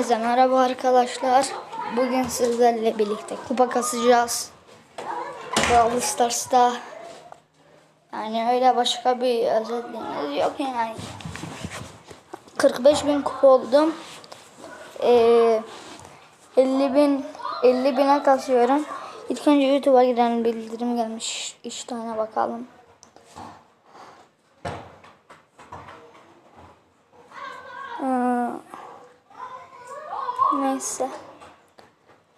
Herkese merhaba arkadaşlar. Bugün sizlerle birlikte kupa kasacağız. Brawl Stars'ta. Yani öyle başka bir özelliğimiz yok yani. 45 bin kupa oldum. Ee, 50 bin 50 bine kasıyorum. İlk önce YouTube'a giren bildirim gelmiş. 3 tane bakalım. Ee, Neyse.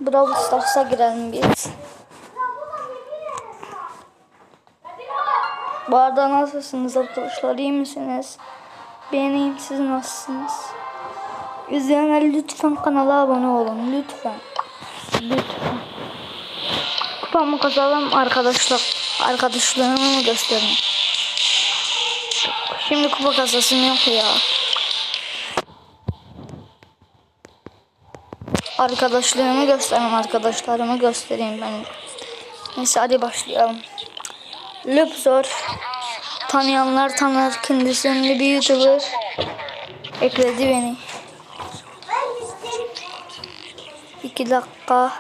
Brawl Stars'a girelim biz. Bu arada nasılsınız arkadaşlar? İyi misiniz? Ben iyiyim. Siz nasılsınız? İzleyenler lütfen kanala abone olun. Lütfen. Lütfen. Kupamı kazalım arkadaşlar. Arkadaşlarımı gösterin. Şimdi kupa kasasım yok ya. Arkadaşlarımı göstereyim, arkadaşlarımı göstereyim ben. Neyse hadi başlayalım. Lüpzor. Tanıyanlar tanır. Kendisi bir YouTuber. Ekledi beni. İki dakika.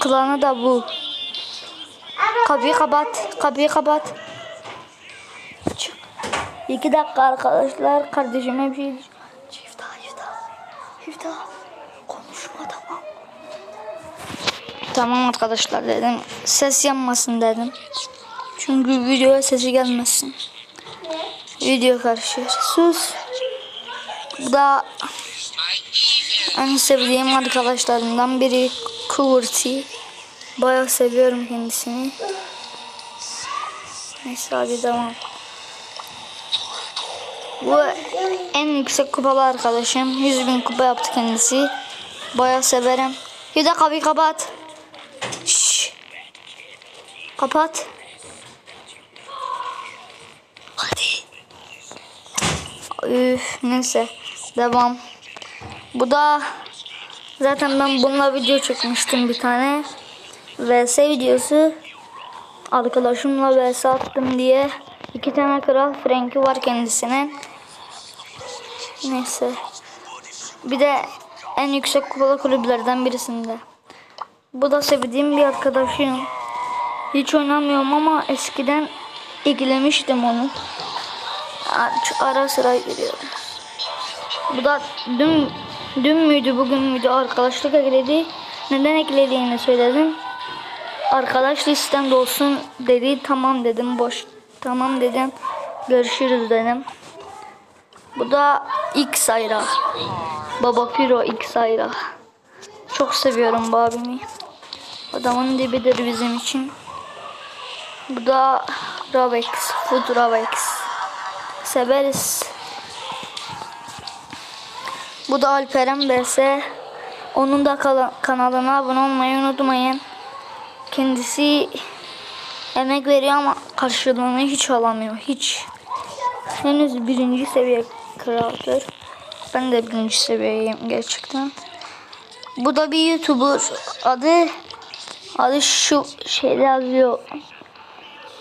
Klanı da bu. Kapıyı kapat. Kapıyı kapat. Çık. İki dakika arkadaşlar. Kardeşime bir şey diyeceğim. Çift daha, çift daha. Çift daha. Konuşma tamam. Tamam arkadaşlar dedim. Ses yanmasın dedim. Çünkü videoya sesi gelmesin. Video karışıyor. Sus. Bu da en sevdiğim arkadaşlarımdan biri Kıvırtı. Bayağı seviyorum kendisini. Neyse hadi devam. Bu en yüksek kupalı arkadaşım. 100 bin kupa yaptı kendisi. Bayağı severim. De kapıyı kapat. Kapat. Hadi. Üf, neyse. Devam. Bu da zaten ben bununla video çekmiştim bir tane. VS videosu. Arkadaşımla VS attım diye. iki tane kral Frank'i var kendisinin. Neyse. Bir de en yüksek kupalı kulüplerden birisinde. Bu da sevdiğim bir arkadaşım. Hiç oynamıyorum ama eskiden ilgilemiştim onu. Ara sıra giriyorum. Bu da dün dün müydü bugün müydü arkadaşlık ekledi. Neden eklediğini söyledim. Arkadaş listemde olsun dedi. Tamam dedim. Boş. Tamam dedim. Görüşürüz dedim. Bu da X Ayra. Baba Piro X Ayra. Çok seviyorum bu. Adamın dibidir bizim için. Bu da Ravex. Food Ravex. Severiz. Bu da Alperen BS. Onun da kanalına abone olmayı unutmayın. Kendisi emek veriyor ama karşılığını hiç alamıyor. Hiç. Henüz birinci seviye kraldır. Ben de birinci seviyeyim gerçekten. Bu da bir YouTuber. Adı adı şu şeyde yazıyor.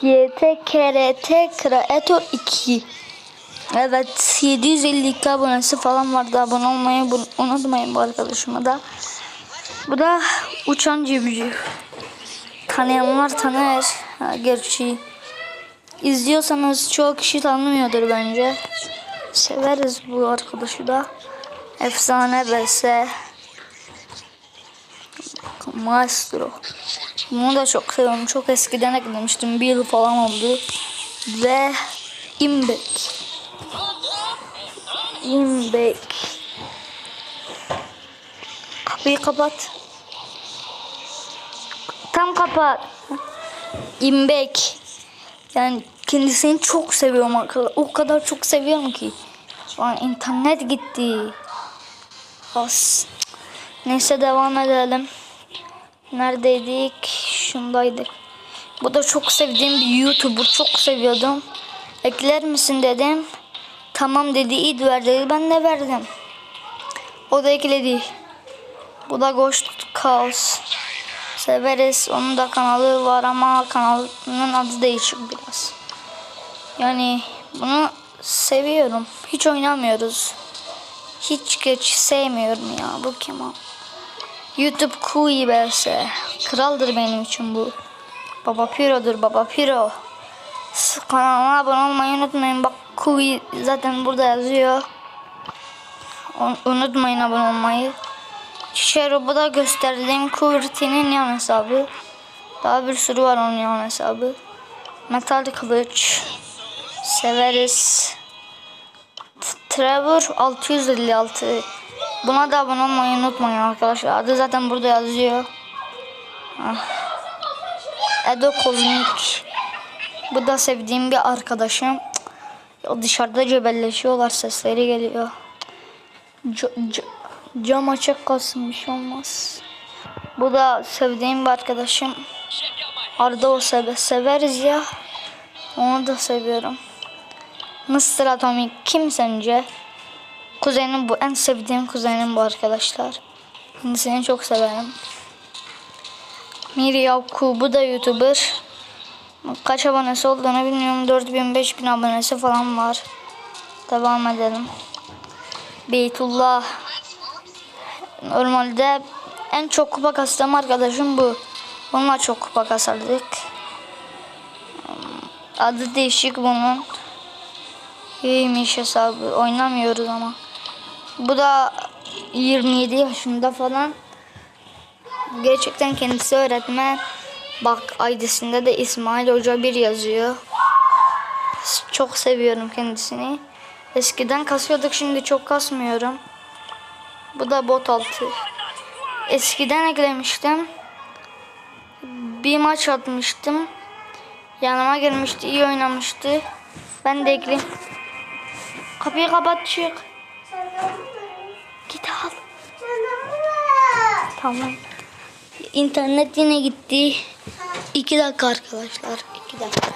YTKRT Creator 2. Evet 752 abonesi falan vardı. Abone olmayı unutmayın bu arkadaşıma da. Bu da uçan civciv. Tanıyanlar tanır. Ha, gerçi izliyorsanız çoğu kişi tanımıyordur bence. Severiz bu arkadaşı da. Efsane vs. Maestro. Bunu da çok seviyorum. Çok eskiden eklemiştim. Bir yıl falan oldu. Ve Imbek. Imbek. Kapıyı kapat. Tam kapat. İmbek. Yani kendisini çok seviyorum arkadaşlar. O kadar çok seviyorum ki. Şu an internet gitti. Has. Neyse devam edelim. Neredeydik? Şundaydık. Bu da çok sevdiğim bir YouTuber. Çok seviyordum. Ekler misin dedim. Tamam dedi. İd ver dedi. Ben de verdim. O da ekledi. Bu da Ghost Chaos. Severiz. Onun da kanalı var ama kanalının adı değişik biraz. Yani bunu seviyorum. Hiç oynamıyoruz. Hiç geç sevmiyorum ya bu Kemal. YouTube Kui BS. Kraldır benim için bu. Baba Piro'dur Baba Piro. S- Kanalıma abone olmayı unutmayın. Bak Kui zaten burada yazıyor. Un- Unutmayın abone olmayı. Bu da gösterdiğim Kuvirti'nin yan hesabı. Daha bir sürü var onun yan hesabı. Metal kılıç. Severiz. Trevor 656. Buna da abone olmayı unutmayın arkadaşlar. Adı zaten burada yazıyor. Ah. Edo Kozmik. Bu da sevdiğim bir arkadaşım. O dışarıda cebelleşiyorlar sesleri geliyor. C- cam açık kalsın bir şey olmaz. Bu da sevdiğim bir arkadaşım. Arda o seve severiz ya. Onu da seviyorum. Mr. Atomic kim sence? Kuzenim bu. En sevdiğim kuzenim bu arkadaşlar. Kendisini çok severim. Miri Yavku bu da YouTuber. Kaç abonesi olduğunu bilmiyorum. 4000 5000 abonesi falan var. Devam edelim. Beytullah. Normalde en çok kupa kastığım arkadaşım bu. Onunla çok kupa kasardık. Adı değişik bunun. İyiymiş hesabı. Oynamıyoruz ama. Bu da 27 yaşında falan. Gerçekten kendisi öğretmen. Bak aydısında da İsmail Hoca bir yazıyor. Çok seviyorum kendisini. Eskiden kasıyorduk şimdi çok kasmıyorum. Bu da bot altı. Eskiden eklemiştim. Bir maç atmıştım. Yanıma gelmişti, iyi oynamıştı. Ben de ekleyeyim. Kapıyı kapat çık. Git al. Tamam. İnternet yine gitti. İki dakika arkadaşlar. iki dakika.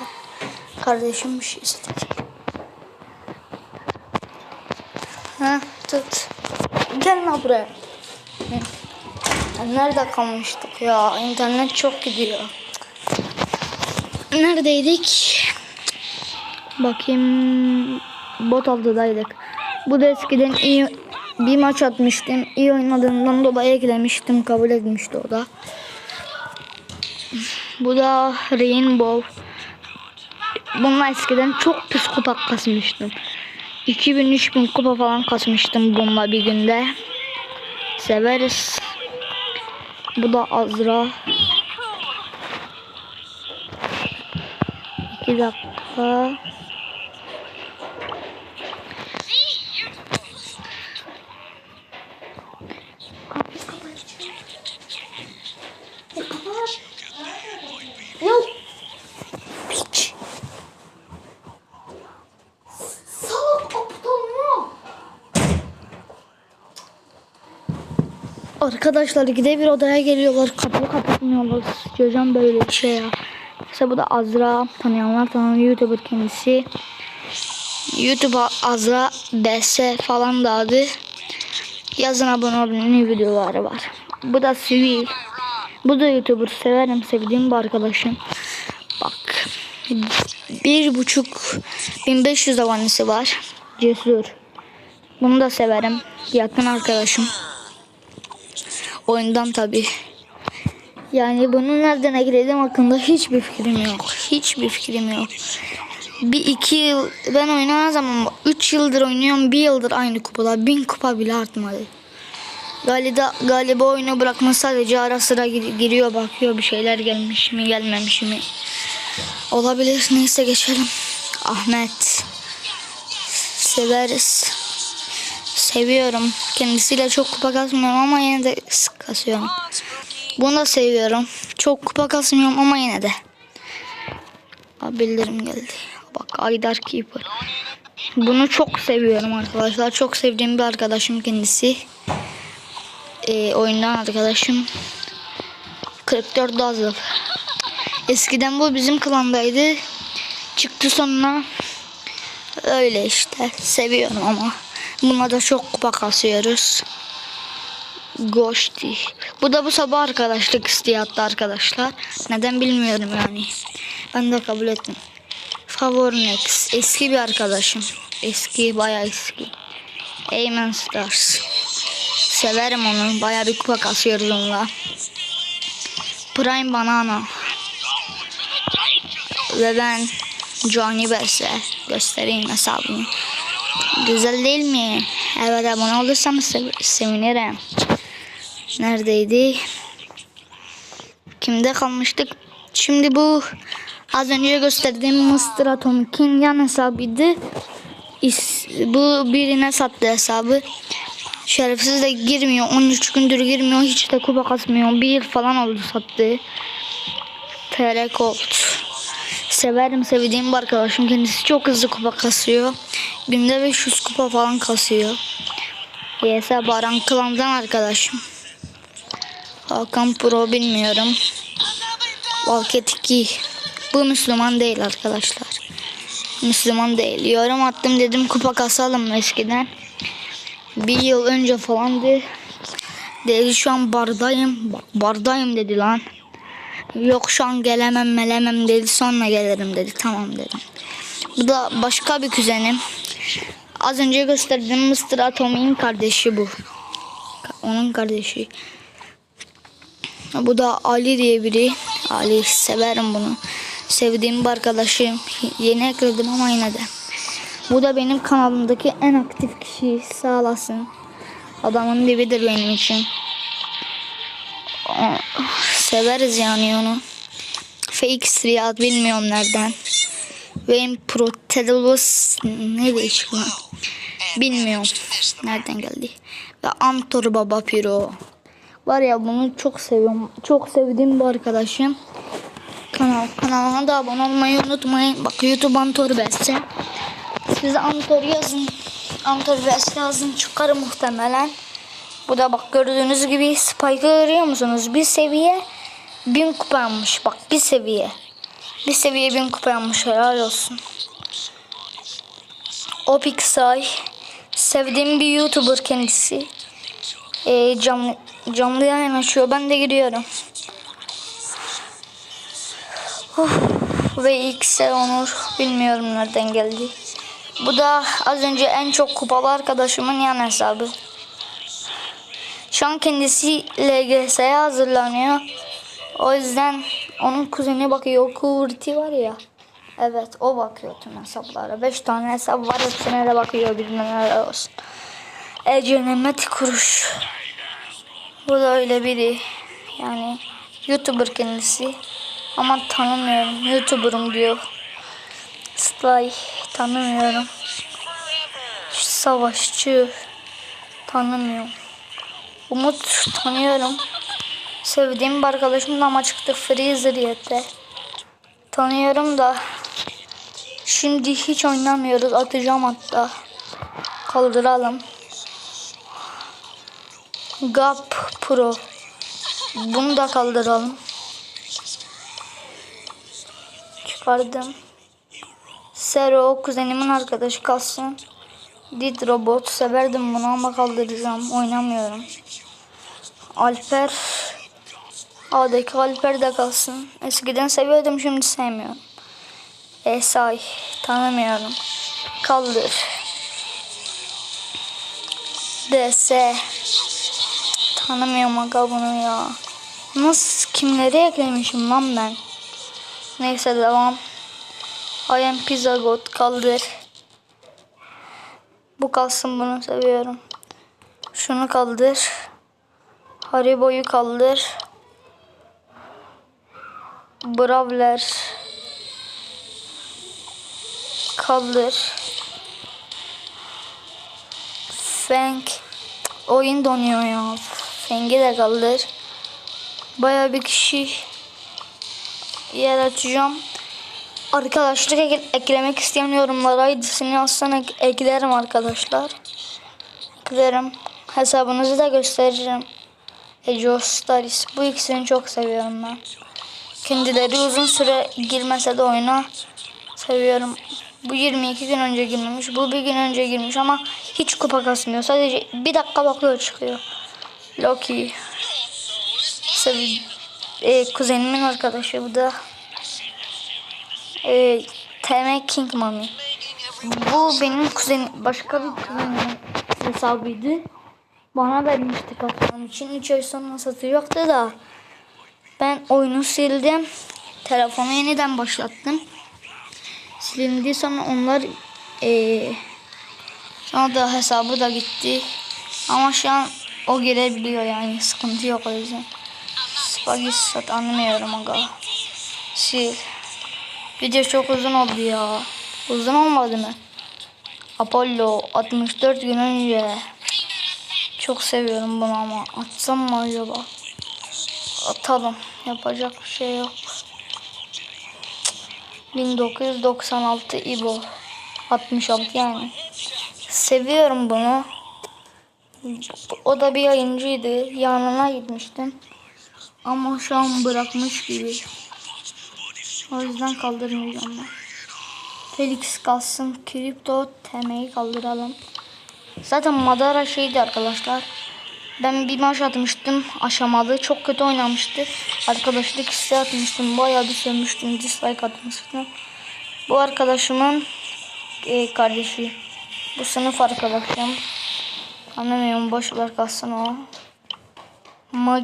Kardeşim bir şey istedi. Ha tut. Gel lan buraya. Nerede kalmıştık ya? İnternet çok gidiyor. Neredeydik? Bakayım. Bot altıdaydık. Bu da eskiden iyi bir maç atmıştım. İyi oynadığından dolayı eklemiştim. Kabul etmişti o da. Bu da Rainbow. Bununla eskiden çok pis kupa kasmıştım. 2000-3000 kupa falan kasmıştım bununla bir günde. Severiz. Bu da Azra. 2 dakika. Arkadaşlar ikide bir odaya geliyorlar. Kapıyı kapatmıyorlar. Çocuğum böyle bir şey ya. Mesela bu da Azra. Tanıyanlar tanır. YouTuber kendisi. YouTube'a Azra BS falan da adı. Yazın abone olun. Videoları var. Bu da Sivil. Bu da YouTuber. Severim. Sevdiğim bir arkadaşım. Bak. Bir buçuk 1500 abonesi var. Cesur. Bunu da severim. Yakın arkadaşım. Oyundan tabi. Yani bunu nereden ekledim hakkında hiçbir fikrim yok. Hiçbir fikrim yok. Bir iki yıl ben oynamaz ama üç yıldır oynuyorum. Bir yıldır aynı kupada. Bin kupa bile artmadı. Galiba, galiba oyunu bırakma sadece ara sıra gir- giriyor bakıyor bir şeyler gelmiş mi gelmemiş mi. Olabilir neyse geçelim. Ahmet. Severiz. Seviyorum. Kendisiyle çok kupa kasmıyorum ama yine de kasıyorum. Bunu da seviyorum. Çok kupa kasmıyorum ama yine de. Aa, bildirim geldi. Bak Aydar Keeper. Bunu çok seviyorum arkadaşlar. Çok sevdiğim bir arkadaşım kendisi. Ee, oyundan arkadaşım. 44 Dazzle. Eskiden bu bizim klandaydı. Çıktı sonra öyle işte. Seviyorum ama. Buna da çok kupa kasıyoruz. Goşti. Bu da bu sabah arkadaşlık isteği arkadaşlar. Neden bilmiyorum yani. Ben de kabul ettim. Favornex. Eski bir arkadaşım. Eski bayağı eski. Amen Stars. Severim onu. Bayağı bir kupa kasıyoruz onunla. Prime Banana. Ve ben Johnny Berse göstereyim hesabını. Güzel değil mi? Evet abone olursanız sev- sevinirim. Neredeydi? Kimde kalmıştık? Şimdi bu az önce gösterdiğim Mr. Atomic'in yan hesabıydı. İs- bu birine sattı hesabı. Şerefsiz de girmiyor. 13 gündür girmiyor. Hiç de kupa kasmıyor. Bir yıl falan oldu sattı. TR Gold. Severim sevdiğim bir arkadaşım. Kendisi çok hızlı kupa kasıyor. Günde 500 kupa falan kasıyor. YS Baran Klan'dan arkadaşım. Hakan Pro bilmiyorum. Valket 2. Bu Müslüman değil arkadaşlar. Müslüman değil. Yorum attım dedim kupa kasalım eskiden. Bir yıl önce falandı. Dedi şu an bardayım. Bardayım dedi lan. Yok şu an gelemem melemem dedi sonra gelirim dedi. Tamam dedim. Bu da başka bir kuzenim. Az önce gösterdiğim Mr. Atomic'in kardeşi bu. Onun kardeşi. Bu da Ali diye biri. Ali severim bunu. Sevdiğim bir arkadaşım. Yeni ekledim ama yine de. Bu da benim kanalımdaki en aktif kişi. Sağ olasın. Adamın dibidir benim için. Severiz yani onu. Fake Riyad bilmiyorum nereden. Benim Protedolos ne değişik lan. Bilmiyorum nereden geldi. Ve Amtor Baba Piro. Var ya bunu çok seviyorum. Çok sevdiğim bir arkadaşım. Kanal, kanalına da abone olmayı unutmayın. Bak YouTube Amtor Beste. Siz Amtor yazın. Amtor Beste yazın çıkar muhtemelen. Bu da bak gördüğünüz gibi Spike'ı görüyor musunuz? Bir seviye bin kupa almış. Bak bir seviye. Bir seviye bin kupa almış. Helal olsun. Opixay. Sevdiğim bir YouTuber kendisi. Ee, canlı, canlı yayın açıyor. Ben de giriyorum. Uf, ve X'e Onur. Bilmiyorum nereden geldi. Bu da az önce en çok kupalı arkadaşımın yan hesabı. Şu an kendisi LGS'ye hazırlanıyor. O yüzden onun kuzeni bakıyor. Kuvveti var ya. Evet o bakıyor tüm hesaplara. 5 tane hesap var hepsine de bakıyor helal olsun. Ece Mehmet Kuruş. Bu da öyle biri. Yani YouTuber kendisi. Ama tanımıyorum. YouTuber'ım diyor. Sly tanımıyorum. Savaşçı tanımıyorum. Umut tanıyorum. Sevdiğim bir arkadaşım da ama çıktı Freezer yete. Tanıyorum da şimdi hiç oynamıyoruz. Atacağım hatta. Kaldıralım. Gap Pro. Bunu da kaldıralım. Çıkardım. Sero kuzenimin arkadaşı kalsın. Did robot severdim bunu ama kaldıracağım. Oynamıyorum. Alper A'daki Alper de kalsın. Eskiden seviyordum şimdi sevmiyorum. Esay tanımıyorum. Kaldır. DS Tanımıyorum aga bunu ya. Nasıl kimleri eklemişim lan ben? Neyse devam. I am Pizza God kaldır. Bu kalsın bunu seviyorum. Şunu kaldır. Haribo'yu kaldır. Bravler. Kaldır. Feng. Oyun donuyor ya. Feng'i de kaldır. Baya bir kişi yer açacağım. Arkadaşlık ek- eklemek isteyen yorumlara ID'sini yazsan ek- eklerim arkadaşlar. Eklerim. Hesabınızı da gösteririm. Staris. Bu ikisini çok seviyorum ben. Kendileri uzun süre girmese de oyuna seviyorum. Bu 22 gün önce girmemiş. Bu bir gün önce girmiş ama hiç kupa kasmıyor. Sadece bir dakika bakıyor çıkıyor. Loki. Sev e, kuzenimin arkadaşı bu da. E, TM King Mami. Bu benim kuzenim. Başka bir kuzenim. hesabıydı. Bana vermişti katılım için. 3 ay sonra satacaktı da. Ben oyunu sildim. Telefonu yeniden başlattım. Silindi sonra onlar eee sonra da hesabı da gitti. Ama şu an o girebiliyor yani sıkıntı yok o yüzden. Spaghetti sat anlamıyorum aga. Sil. Video çok uzun oldu ya. Uzun olmadı mı? Apollo 64 gün önce. Çok seviyorum bunu ama atsam mı acaba? Atalım. Yapacak bir şey yok. 1996 İbo. 66 yani. Seviyorum bunu. O da bir yayıncıydı. Yanına gitmiştim. Ama şu an bırakmış gibi. O yüzden kaldırmayacağım ben. Felix kalsın. Kripto TM'yi kaldıralım. Zaten Madara şeydi arkadaşlar. Ben bir maç atmıştım aşamalı. Çok kötü oynamıştık. Arkadaşlık isteği atmıştım. Bayağı bir sövmüştüm. Dislike atmıştım. Bu arkadaşımın e, kardeşi. Bu sınıf arkadaşım. Anlamıyorum boş ver kalsın o.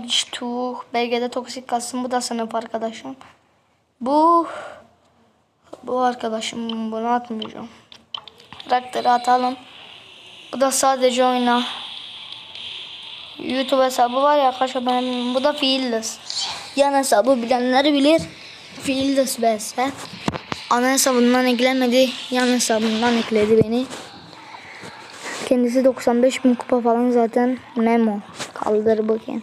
2. BG'de toksik kalsın. Bu da sınıf arkadaşım. Bu bu arkadaşım bunu atmayacağım. Karakteri atalım. Bu da sadece oyna. YouTube hesabı var ya arkadaşlar benim bu da Fiildes. Yan hesabı bilenler bilir. Fiildes BS. Ana hesabından eklemedi. Yan hesabından ekledi beni. Kendisi 95 bin kupa falan zaten memo. Kaldır bakayım.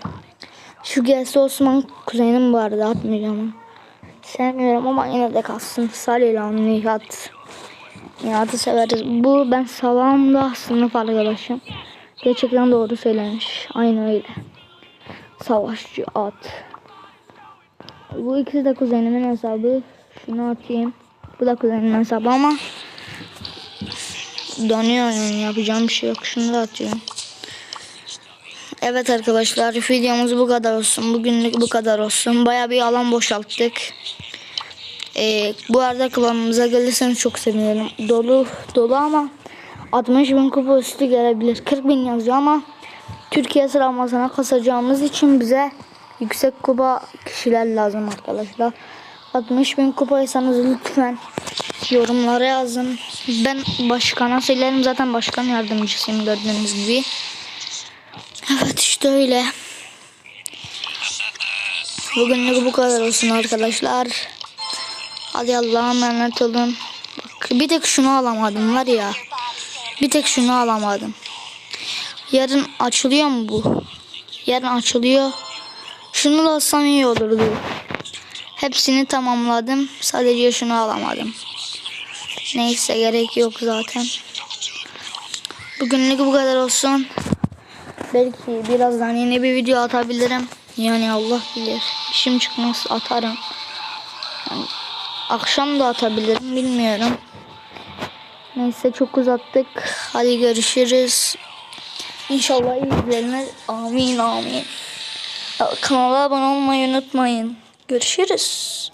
Şu gelse Osman kuzenim bu arada atmayacağım. Sevmiyorum ama yine de kalsın. Salih'le Nihat. Nihat'ı severiz. Bu ben Salam'da sınıf arkadaşım. Gerçekten doğru söylemiş. Aynı öyle. Savaşçı at. Bu ikisi de kuzenimin hesabı. Şunu atayım. Bu da kuzenimin hesabı ama yani yapacağım bir şey yok. Şunu da atıyorum. Evet arkadaşlar videomuz bu kadar olsun. Bugünlük bu kadar olsun. Baya bir alan boşalttık. Ee, bu arada klanımıza gelirseniz çok sevinirim. Dolu dolu ama 60 bin kupa üstü gelebilir. 40 bin yazıyor ama Türkiye sıralamasına kasacağımız için bize yüksek kupa kişiler lazım arkadaşlar. 60 bin kupaysanız lütfen yorumlara yazın. Ben başkana söylerim zaten başkan yardımcısıyım gördüğünüz gibi. Evet işte öyle. Bugünlük bu kadar olsun arkadaşlar. Hadi Allah'a emanet olun. Bak, bir tek şunu alamadım var ya. Bir tek şunu alamadım. Yarın açılıyor mu bu? Yarın açılıyor. Şunu da alsam iyi olurdu. Hepsini tamamladım. Sadece şunu alamadım. Neyse gerek yok zaten. Bugünlük bu kadar olsun. Belki birazdan yeni bir video atabilirim. Yani Allah bilir. İşim çıkmaz atarım. Yani akşam da atabilirim bilmiyorum. Neyse çok uzattık. Hadi görüşürüz. İnşallah izlenir. Amin amin. Kanala abone olmayı unutmayın. Görüşürüz.